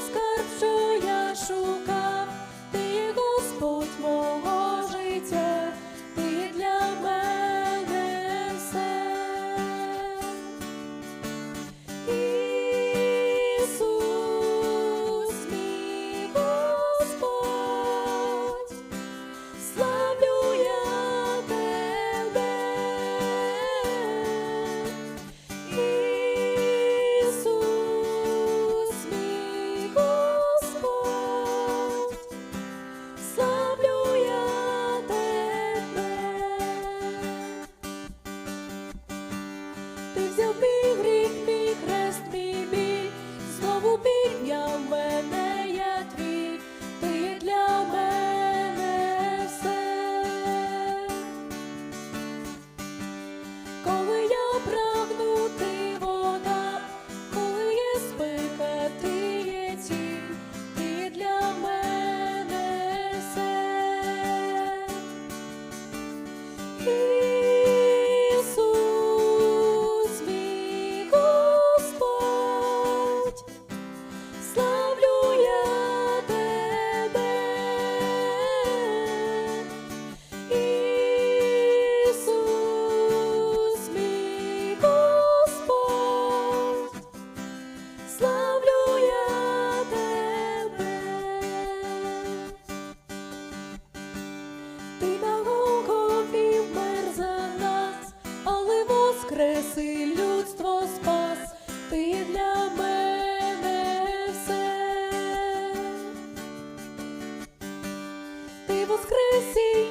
скарб, що я шукаю. Love you. sim